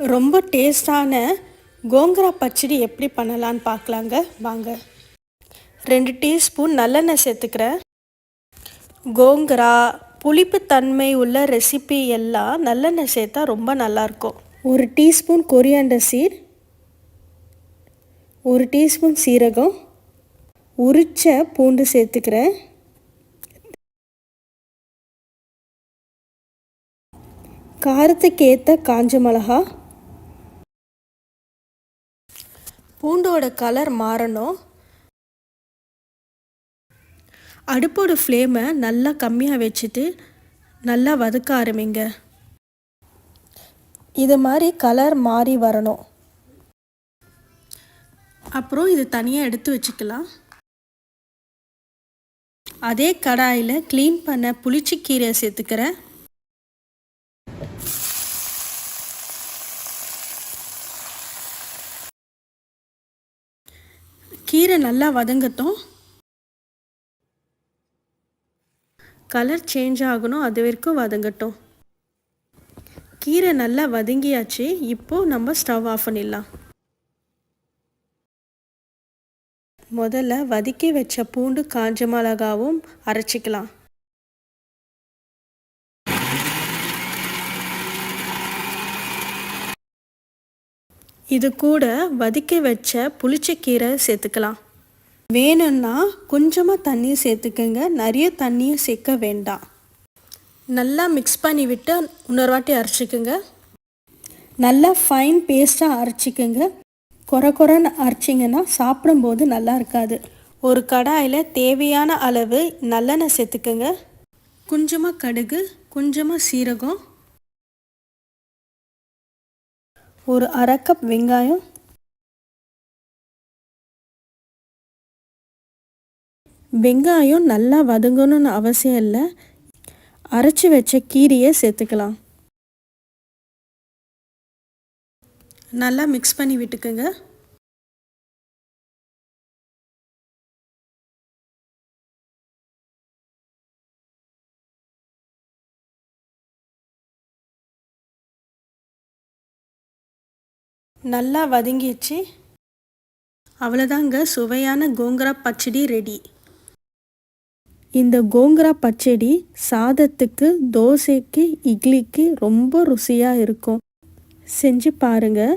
ரொம்ப டேஸ்டான கோங்கரா பச்சடி எப்படி பண்ணலான்னு பார்க்கலாங்க. வாங்க. ரெண்டு டீஸ்பூன் நல்லெண்ணெய் சேர்த்துக்கிறேன் கோங்கரா புளிப்பு தன்மை உள்ள ரெசிபி எல்லாம் நல்லெண்ணெய் சேர்த்தா ரொம்ப நல்லாயிருக்கும். ஒரு டீஸ்பூன் கொரியாண்டர் சீட் ஒரு டீஸ்பூன் சீரகம் உரிச்ச பூண்டு சேர்த்துக்கிறேன் காரத்துக்கு ஏற்ற காஞ்ச மிளகா பூண்டோட கலர் மாறணும். அடுப்போட ஃப்ளேமை நல்லா கம்மியாக வச்சுட்டு நல்லா வதக்க ஆரம்பிங்க. இது மாதிரி கலர் மாறி வரணும். அப்புறம் இது தனியாக எடுத்து வச்சுக்கலாம். அதே கடாயில் க்ளீன் பண்ண புளிச்சிக்கீரையை சேர்த்துக்கிறேன். கீரை நல்லா வதங்கட்டும். கலர் சேஞ்ச் ஆகணும் அது வரைக்கும் வதங்கட்டும். கீரை நல்லா வதங்கியாச்சு இப்போது நம்ம ஸ்டவ் ஆஃப் பண்ணிடலாம். முதல்ல வதக்கி வச்ச பூண்டு காஞ்ச மிளகாவும் அரைச்சிக்கலாம். இது கூட வதக்கி வச்ச புளிச்சக்கீரை சேர்த்துக்கலாம். வேணும்னா கொஞ்சமாக தண்ணி சேர்த்துக்கங்க. நிறைய தண்ணியை சேர்க்க வேண்டாம். நல்லா மிக்ஸ் பண்ணி விட்டு இன்னொரு அரைச்சிக்கோங்க. நல்லா ஃபைன் பேஸ்ட்டாக அரைச்சிக்கோங்க. குறை குறைன்னு அரைச்சிங்கன்னா சாப்பிடும்போது நல்லா இருக்காது. ஒரு கடாயில் தேவையான அளவு நல்லெண்ணெய் சேர்த்துக்கோங்க. கொஞ்சமாக கடுகு கொஞ்சமாக சீரகம் ஒரு அரை கப் வெங்காயம். வெங்காயம் நல்லா வதங்கணும்னு அவசியம் இல்லை. அரைச்சி வச்ச கீரையை சேர்த்துக்கலாம். நல்லா மிக்ஸ் பண்ணி விட்டுக்குங்க. நல்லா வதங்கிடுச்சு. அவ்வளோதாங்க சுவையான கோங்கரா பச்சடி ரெடி இந்த கோங்கரா பச்சடி சாதத்துக்கு தோசைக்கு இட்லிக்கு ரொம்ப ருசியாக இருக்கும். செஞ்சு பாருங்கள்